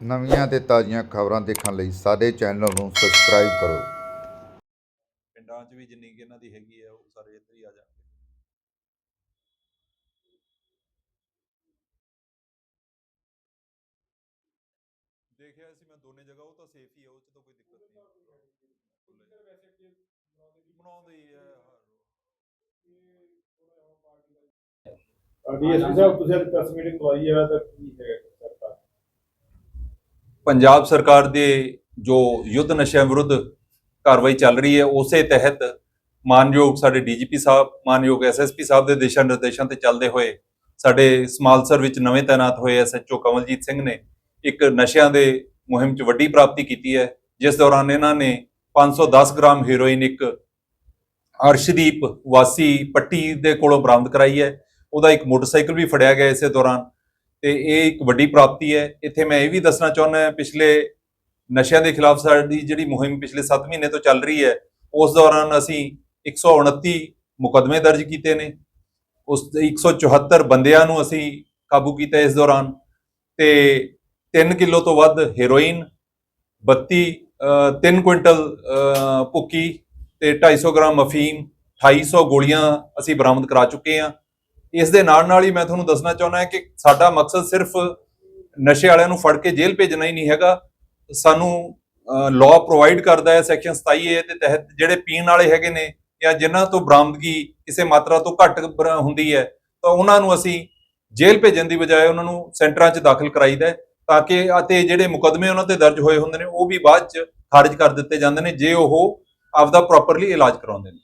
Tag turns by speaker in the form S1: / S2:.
S1: ਨਵੀਆਂ ਤੇ ਤਾਜ਼ੀਆਂ ਖਬਰਾਂ ਦੇਖਣ ਲਈ ਸਾਡੇ ਚੈਨਲ ਨੂੰ ਸਬਸਕ੍ਰਾਈਬ ਕਰੋ।
S2: ਪਿੰਡਾਂ 'ਚ ਵੀ ਜਿੰਨੀ ਕਿ ਇਹਨਾਂ ਦੀ ਹੈਗੀ ਆ ਉਹ ਸਾਰੇ ਇੱਧਰ ਹੀ ਆ ਜਾਣਗੇ। ਦੇਖਿਆ ਸੀ ਮੈਂ ਦੋਨੇ ਜਗ੍ਹਾ ਉਹ ਤਾਂ ਸੇਫ ਹੀ ਆ ਉਹ 'ਚ ਤਾਂ ਕੋਈ ਦਿੱਕਤ ਨਹੀਂ। ਬਣਾਉਂਦੇ ਹੀ ਆ
S3: ਡੀਐਸਪੀ ਸਾਹਿਬ ਤੁਸੀਂ ਅੱਜ ਪ੍ਰੈਸ ਮੀਟਿੰਗ ਬੁਲਾਈ ਹੈ ਤਾਂ ਕੀ ਹੈ? ਸਰਕਾਰ
S2: ਪੰਜਾਬ ਸਰਕਾਰ ਦੇ ਜੋ ਯੁੱਧ ਨਸ਼ਿਆਂ ਵਿਰੁੱਧ ਕਾਰਵਾਈ ਚੱਲ ਰਹੀ ਹੈ, ਉਸੇ ਤਹਿਤ ਮਾਨਯੋਗ ਸਾਡੇ ਡੀਜੀਪੀ ਸਾਹਿਬ, ਮਾਨਯੋਗ ਐਸਐਸਪੀ ਸਾਹਿਬ ਦੇ ਦਿਸ਼ਾ ਨਿਰਦੇਸ਼ਾਂ ਤੇ ਚੱਲਦੇ ਹੋਏ ਸਾਡੇ ਸਮਾਲਸਰ ਵਿੱਚ ਨਵੇਂ ਤਾਇਨਾਤ ਹੋਏ ਐਸਐਚਓ ਕਮਲਜੀਤ ਸਿੰਘ ਨੇ ਇੱਕ ਨਸ਼ਿਆਂ ਦੇ ਮੁਹਿੰਮ 'ਚ ਵੱਡੀ ਪ੍ਰਾਪਤੀ ਕੀਤੀ ਹੈ, ਜਿਸ ਦੌਰਾਨ ਇਹਨਾਂ ਨੇ 510 ਗ੍ਰਾਮ ਹੀਰੋਇਨ ਇੱਕ ਅਰਸ਼ਦੀਪ ਵਾਸੀ ਪੱਟੀ ਦੇ ਕੋਲੋਂ ਬਰਾਮਦ ਕਰਾਈ ਹੈ। ਉਹਦਾ ਇੱਕ ਮੋਟਰਸਾਈਕਲ ਵੀ ਫੜਿਆ ਗਿਆ ਇਸੇ ਦੌਰਾਨ। ਤੇ ਇਹ ਇੱਕ ਵੱਡੀ ਪ੍ਰਾਪਤੀ ਹੈ। ਇੱਥੇ ਮੈਂ ਇਹ ਵੀ ਦੱਸਣਾ ਚਾਹੁੰਦਾ ਪਿਛਲੇ ਨਸ਼ਿਆਂ ਦੇ ਖਿਲਾਫ ਸਾਡੀ ਜਿਹੜੀ ਮੁਹਿੰਮ ਪਿਛਲੇ 7 ਮਹੀਨੇ ਤੋਂ ਚੱਲ ਰਹੀ ਹੈ ਉਸ ਦੌਰਾਨ ਅਸੀਂ 129 ਮੁਕਦਮੇ ਦਰਜ ਕੀਤੇ ਨੇ। ਉਸ ਦੇ 174 ਬੰਦਿਆਂ ਨੂੰ ਅਸੀਂ ਕਾਬੂ ਕੀਤਾ ਇਸ ਦੌਰਾਨ ਤੇ 3 ਕਿਲੋ ਤੋਂ ਵੱਧ ਹੈਰੋਇਨ 32 ਅ, 3 ਕੁਇੰਟਲ ਅ, ਭੁੱਕੀ ਤੇ 250 ਗ੍ਰਾਮ ਅਫੀਮ 2800 ਗੋਲੀਆਂ ਅਸੀਂ ਬਰਾਮਦ ਕਰਾ ਚੁੱਕੇ ਹਾਂ। ਇਸ ਦੇ ਨਾਲ ਨਾਲ ਹੀ ਮੈਂ ਤੁਹਾਨੂੰ ਦੱਸਣਾ ਚਾਹੁੰਦਾ ਹਾਂ ਕਿ ਸਾਡਾ ਮਕਸਦ ਸਿਰਫ ਨਸ਼ੇ ਵਾਲਿਆਂ ਨੂੰ ਫੜ ਕੇ ਜੇਲ੍ਹ ਭੇਜਣਾ ਹੀ ਨਹੀਂ ਹੈਗਾ। ਸਾਨੂੰ ਲਾਅ ਪ੍ਰੋਵਾਈਡ ਕਰਦਾ ਹੈ ਸੈਕਸ਼ਨ 27 ਦੇ ਤਹਿਤ, ਜਿਹੜੇ ਪੀਣ ਵਾਲੇ ਹੈਗੇ ਨੇ ਜਾਂ ਜਿਨ੍ਹਾਂ ਤੋਂ ਬਰਾਮਦਗੀ ਕਿਸੇ ਮਾਤਰਾ ਤੋਂ ਘੱਟ ਹੁੰਦੀ ਹੈ, ਤਾਂ ਉਹਨਾਂ ਨੂੰ ਅਸੀਂ ਜੇਲ੍ਹ ਭੇਜਣ ਦੀ ਬਜਾਏ ਉਹਨਾਂ ਨੂੰ ਸੈਂਟਰਾਂ 'ਚ ਦਾਖਲ ਕਰਾਈਦਾ ਹੈ ਤਾਂ ਕਿ ਅਤੇ ਜਿਹੜੇ ਮੁਕਦਮੇ ਉਹਨਾਂ ਤੇ ਦਰਜ ਹੋਏ ਹੁੰਦੇ ਨੇ, ਉਹ ਵੀ ਬਾਅਦ 'ਚ ਖਾਰਜ ਕਰ ਦਿੱਤੇ ਜਾਂਦੇ ਨੇ, ਜੇ ਉਹ ਆਪਦਾ ਪ੍ਰੋਪਰਲੀ ਇਲਾਜ ਕਰਾਉਂਦੇ ਨੇ।